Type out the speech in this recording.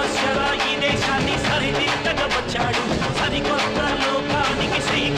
సంవత్సర ఇదేశాన్ని సరిదిద్దగా వచ్చాడు. సరికొత్త లోకానికి శ్రీకారం